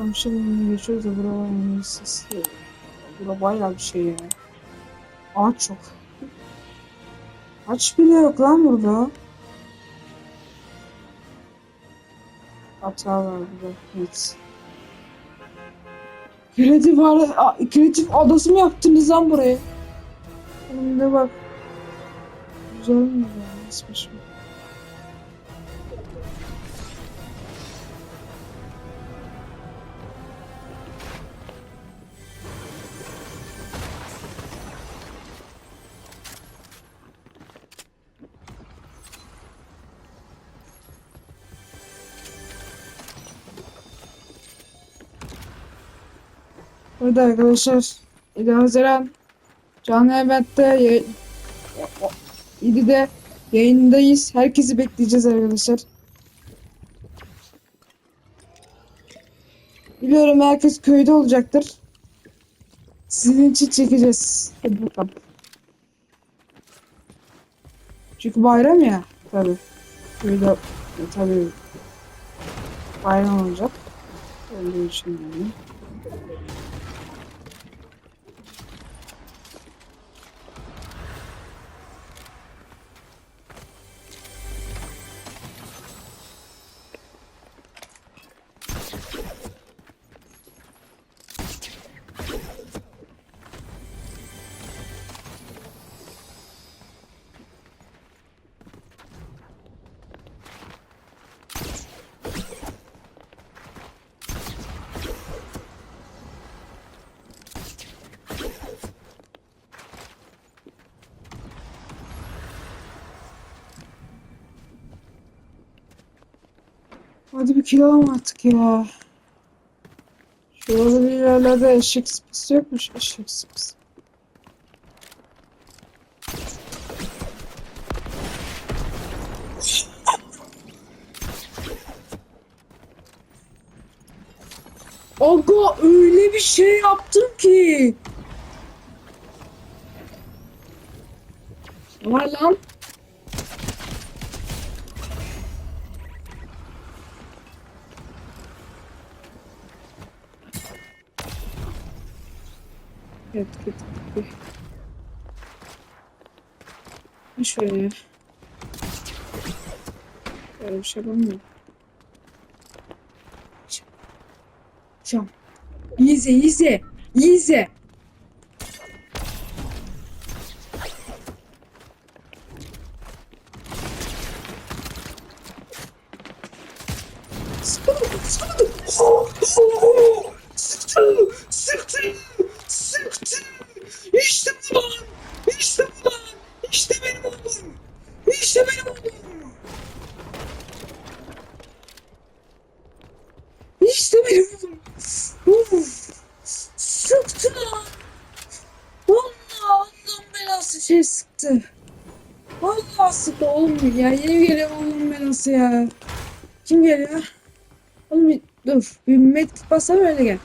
Kamışın önüne geçiyoruz da bura yani sesli. Bura bayağı bir şey ya. Ağaç çok. Ağaç bile yok lan burada. Hata var burada. Evet. Kreatif, a- kreatif adası mı yaptınız lan buraya? Önümde bak. Güzel mi? Nasıl şey? Burada arkadaşlar İlhan Haziran canlı eventte yay- 7'de yayındayız. Herkesi bekleyeceğiz arkadaşlar. Biliyorum herkes köyde olacaktır. Sizin için çekeceğiz. Hadi bakalım. Çünkü bayram ya. Tabi. Köyde e, tabi bayram olacak. Öyle için Hadi bir kilo alalım artık ya. Şurada bir yerlerde eşek sıpası yokmuş. Eşek sıpası. Aga öyle bir şey yaptım ki. Var lan. Evet, kötü. kötü. Ne şöyle ya? Böyle bir şey yapamıyorum. Cam. Cam. Easy, easy, easy. Sıkıldım, sıkıldım. Sıktı, sıktı, sıktı. İşte bu lan, işte bu lan, işte benim oğlum, işte benim oğlum. İşte benim oğlum. Uf, sıktı lan. Vallahi Allah'ın belası şey sıktı. Vallahi sıktı oğlum ya. Yeni geliyor oğlum belası ya. Kim geliyor? Oğlum dur. Bir medkit basam öyle gel.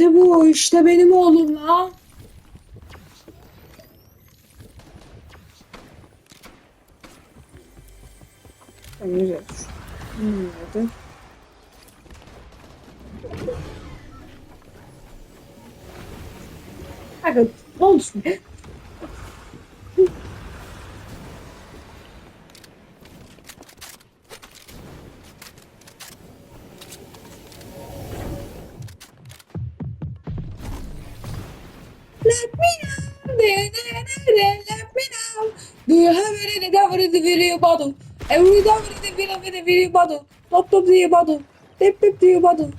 İşte bu. işte benim oğlum la. Hayır. Nerede? Aga ne oldu Let me know, let me know. Do you have any doubt in the video bottle? Every doubt in the video, video bottle. Top top the bottle. Tip tip the bottle.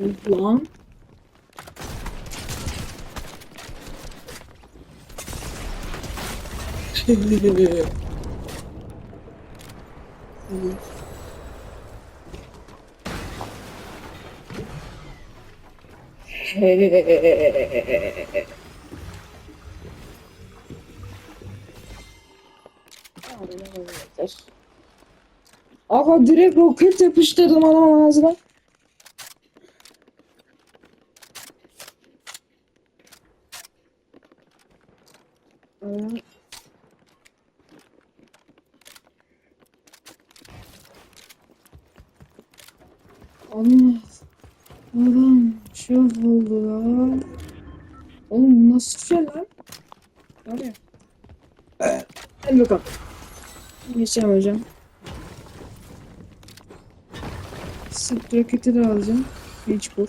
Lan. Şimdi. Aga direkt roket yapıştırdım adamın ağzına. Allah. Adam çok oldu lan. Oğlum nasıl şey lan? Var bakalım. Geçeceğim hocam. Sırt roketi de alacağım. Mecbur.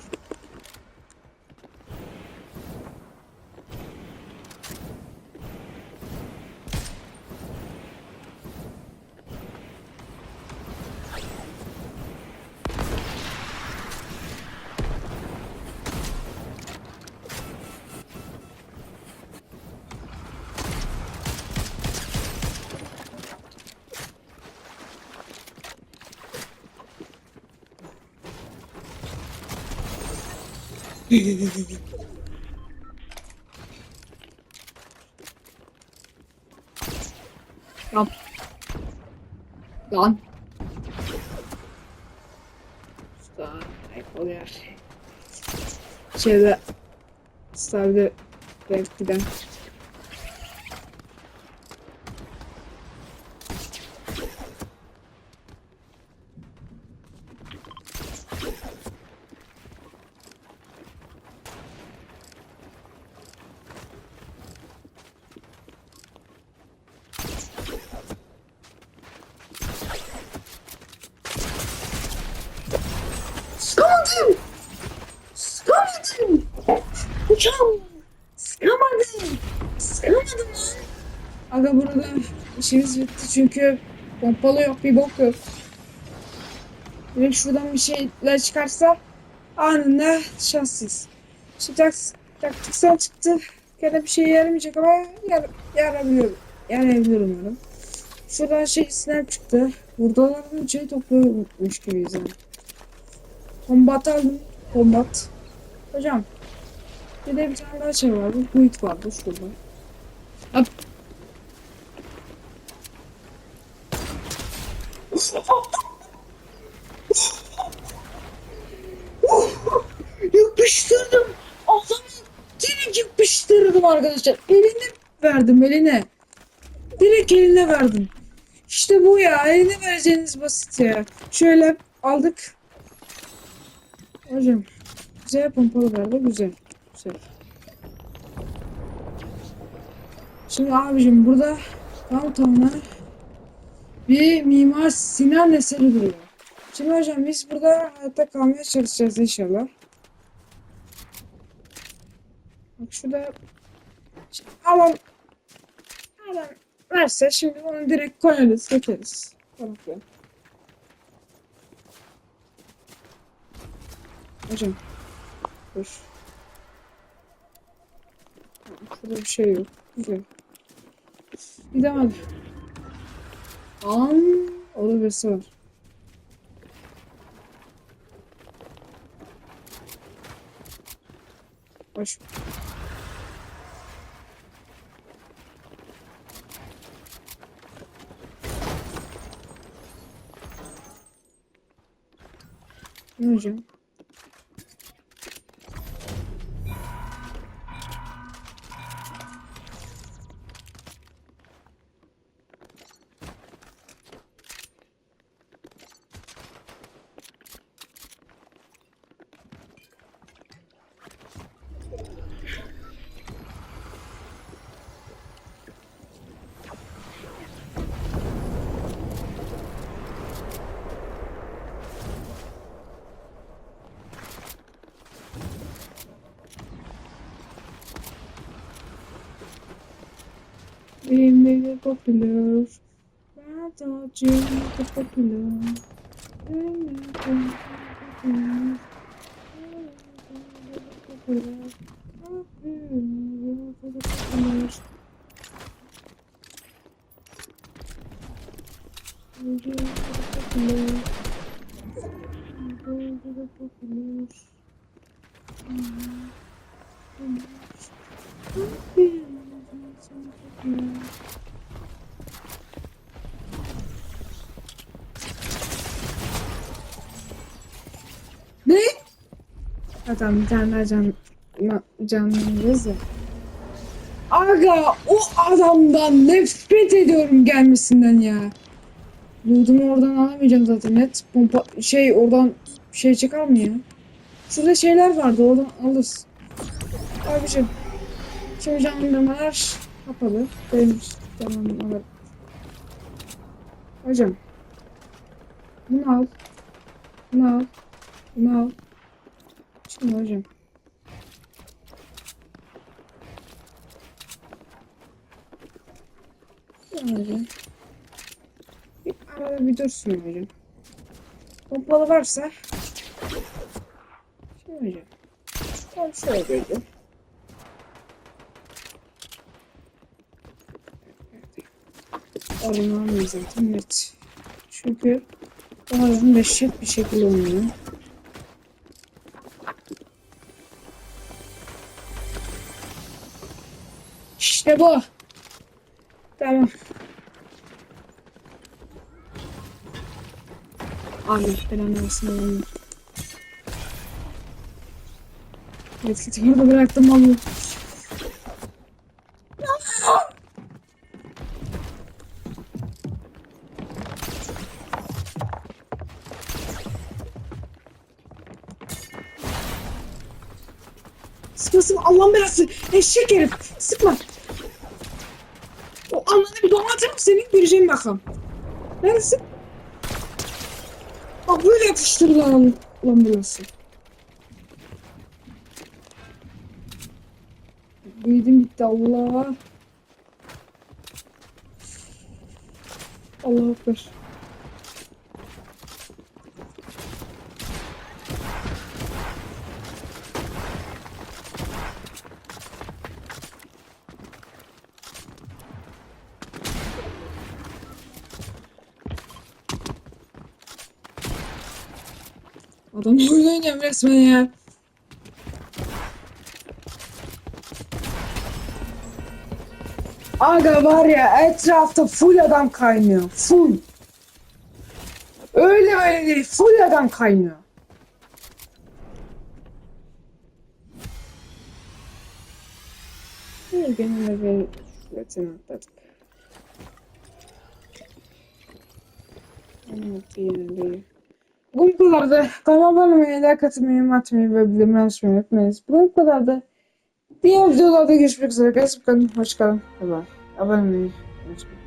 Lan. Lan. Usta oluyor. Şeyde Star'da Renkli'den Sıkamadım. Sıkamadım. Uçam. Sıkamadım. Sıkamadım. Aga burada işimiz bitti çünkü pompalı yok bir bok yok. Direkt şuradan bir şeyler çıkarsa anında şanssız. Şimdi taks, taktiksel çıktı. Gene bir şey yaramayacak ama yar, yarabiliyorum. Yarayabiliyorum yani. Şuradan şey snap çıktı. Buradaların şey topluyormuş gibiyiz yani. Kombat aldım. Kombat. Hocam. Bir de bir tane daha şey vardı. Buit vardı şurada. Hop. yapıştırdım. Adamı direkt yapıştırdım arkadaşlar. Eline verdim eline. Direkt eline verdim. İşte bu ya. Eline vereceğiniz basit ya. Şöyle aldık. Hocam güzel pompalı verdi güzel. Güzel. Şimdi abicim burada tam tamına bir Mimar Sinan eseri duruyor. Şimdi hocam biz burada hayatta kalmaya çalışacağız inşallah. Bak şurada şimdi alan verse şimdi onu direkt koyarız geçeriz. Tamam. Hocam. Dur. Şurada bir şey yok. Güzel. Hadi. An orada birisi var. Hoş. Ne hocam? We make it popular. That's all you make it popular. We make it popular. We make it popular. We make it popular. We make it popular. We make it popular. Ne? Adam bir tane daha can, canlandırırız ya. Aga o adamdan nefret ediyorum gelmesinden ya. Loot'umu oradan alamayacağım zaten net. Pompa şey oradan şey çıkar mı ya? Şurada şeyler vardı oradan alırız. Abicim. Şimdi canlandırmalar kapalı. Benim canlandırmalar. Hocam. Bunu al. Bunu al. Bunu al. Şimdi hocam. Hocam. Bir arada bir dursun hocam. Pompalı varsa. Şimdi hocam. Tam şöyle Aranamıyor zaten net. Çünkü bazen dehşet bir şekilde oynuyor. İşte bu. Tamam. Allah belanı versin. Eski orada bıraktım onu. Sıkma Allah'ın belası. Eşek herif. Sıkma. O ananı bir domatır mı senin? Göreceğim bakalım. Neredesin? Aa böyle yapıştır lan. Lan burası. Büyüdüm bitti Allah. Allah akbar. Adam oyun oynuyor resmen ya. Aga var ya etrafta full adam kaynıyor. Full. Öyle öyle değil. Full adam kaynıyor. Benim de bir şuretini atladık. Evet iyi. Bu kadardı. Abone like atmayı, atmayı ve bildirimleri açmayı unutmayınız. Bu kadardı. Diğer videolarda görüşmek üzere. Hoşçakalın. Hoşçakalın. Abone olmayı bye.